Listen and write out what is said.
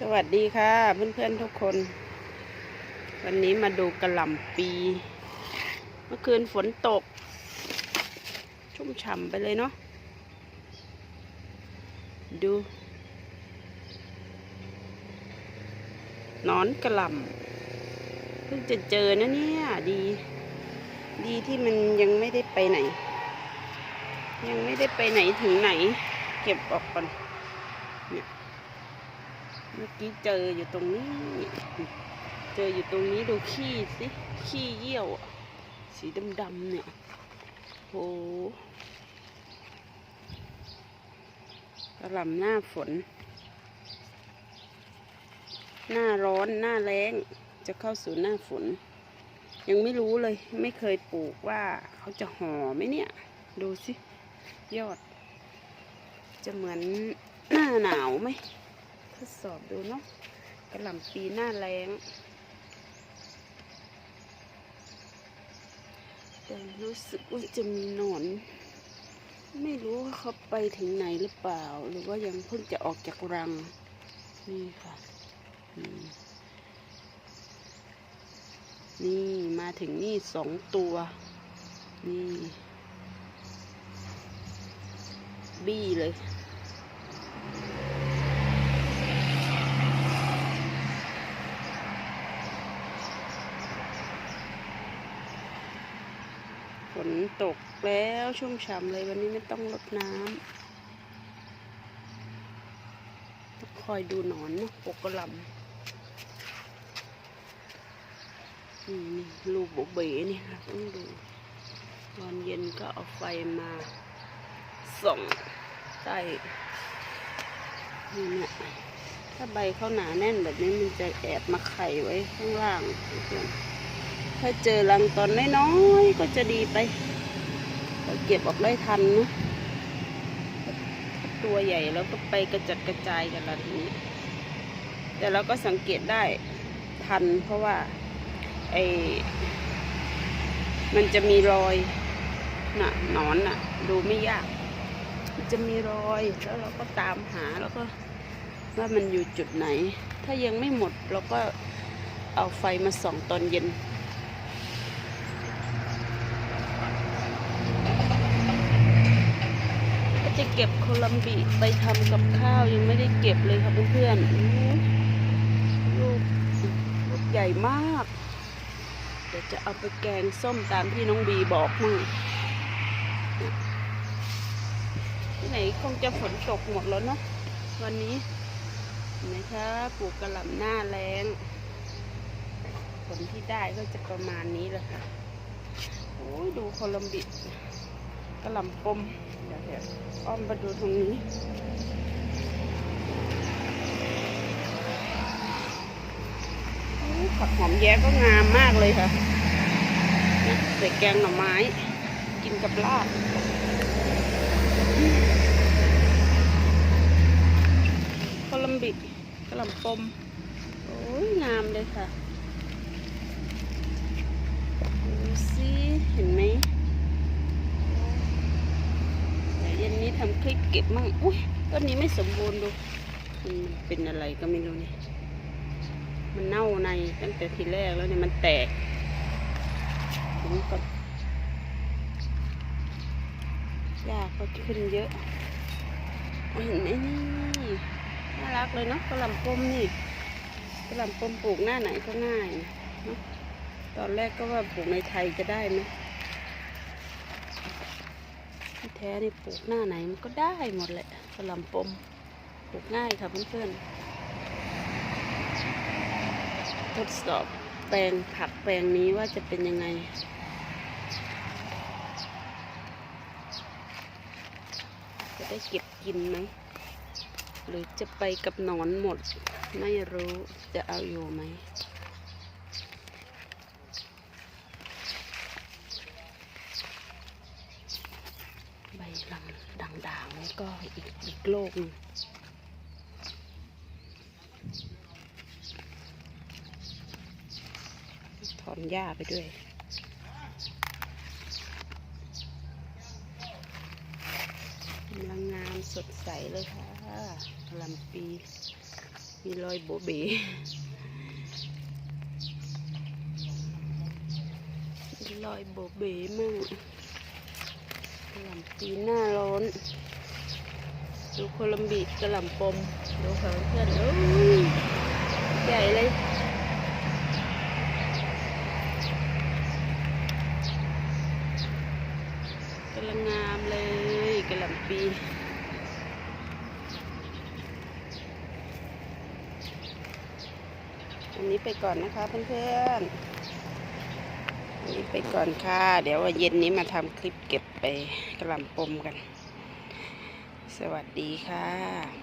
สวัสดีค่ะเพื่อนๆทุกคน วันนี้มาดูกระหล่ำปี เมื่อคืนฝนตก ชุ่มฉ่ำไปเลยเนาะดู นอนกระหล่ำเพิ่งจะเจอนะเนี่ยดี ดีที่มันยังไม่ได้ไปไหน ยังไม่ได้ไปไหนถึงไหน เก็บออกก่อนเนี่ย เมื่อกี้เจออยู่ตรงนี้ เจออยู่ตรงนี้ดูขี้สิ ขี้เยี่ยว สีดำๆเนี่ยโหกระหล่ำหน้าฝน หน้าร้อนหน้าแล้ง จะเข้าสู่หน้าฝน ยังไม่รู้เลยไม่เคยปลูกว่าเขาจะห่อไหมเนี่ย ดูสิ ยอด จะเหมือนหน้าหนาวไหม ทดสอบดูเนาะกระหล่ำปีหน้าแรงแต่รู้สึกว่าจะมีหนอน ไม่รู้ว่าเขาไปถึงไหนหรือเปล่า หรือว่ายังเพิ่งจะออกจากรัง นี่ค่ะนี่มาถึงนี่สองตัว นี่ บี้เลย ฝนตกแล้วชุ่มฉ่ำเลยวันนี้ไม่ต้องรดน้ำต้องคอยดูหนอนนะปกกระลำนี่นี่ลูกโบเบ๋นี่ค่ะต้องดูตอนเย็นก็เอาไฟมาส่องใต้นี่เนี่ยถ้าใบเขาหนาแน่นแบบนี้มันจะแอบมาไข่ไว้ข้างล่างเพื่อน ถ้าเจอรังตอนน้อยๆก็จะดีไปเราเก็บออกได้ทันนะตัวใหญ่แล้วก็ไปกระจัดกระจายกันละทีนี้ แต่เราก็สังเกตได้ทันเพราะว่าไอ้มันจะมีรอยน่ะนอนน่ะ ดูไม่ยากจะมีรอยแล้วเราก็ตามหาแล้วก็ว่ามันอยู่จุดไหน ถ้ายังไม่หมดเราก็เอาไฟมาส่องตอนเย็น จะเก็บโคลัมบีไปทำกับข้าวยังไม่ได้เก็บเลยค่ะเพื่อนๆลูกลูกใหญ่มาก เดี๋ยวจะเอาไปแกงส้มตามที่น้องบีบอกมั่งที่ไหนคงจะฝนตกหมดแล้วเนาะวันนี้นไหมคะปลูกกระหล่ำหน้าแรงผลที่ได้ก็จะประมาณนี้แหละค่ะโอ้ยดูโคลัมบิ กระหล่ำปมเดี๋ยวเดี๋ยวอ้อมมาดูตรงนี้ผักหอมแย้ก็งามมากเลยค่ะใส่แกงหน่อไม้ กินกับลาบโคลัมบิกกระหล่ำปม โอ้ยงามเลยค่ะ ดูสิเห็นไหมเดี๋ยวเเก็บมั่งอุ้ยต้นนี้ไม่สมบูรณ์ดูมันเป็นอะไรก็ไม่รู้นี่มันเน่าในตั้งแต่ทีแรกแล้วเนี่ยมันแตกถึงกับหญ้าก็ขึ้นเยอะเห็นไหมนี่น่ารักเลยเนาะกระหล่ำปมนี่กระหล่ำปมปลูกหน้าไหนก็ง่ายเนาะตอนแรกก็ว่าปลูกในไทยจะได้ไหม ที่แท้นี่ปลูกหน้าไหนมันก็ได้หมดแหละกระล่ำปมปลูกง่ายค่ะเพื่อนๆทดสอบแปลงผักแปลงนี้ว่าจะเป็นยังไงจะได้เก็บกินไหมหรือจะไปกับหนอนหมด ไม่รู้จะเอาอยู่ไหม ใบลังด่างๆนี่ก็อีกอีกโลกนึงถอนหญ้าไปด้วยกำลังงามสดใสเลยค่ะกลำปี มีรอยโบเบมีรอยโบเบมั่งก หล่ำปีหน้าร้อน ดูโคลัมบีกระหล่ำปมดูค่ะเพื่อนๆโอ้ยใหญ่เลยกำลังงามเลยกระหล่ำปีอันนี้ไปก่อนนะคะเพื่อนๆ ไปก่อนค่ะ เดี๋ยวว่าเย็นนี้มาทำคลิปเก็บไปกระลำปมกัน สวัสดีค่ะ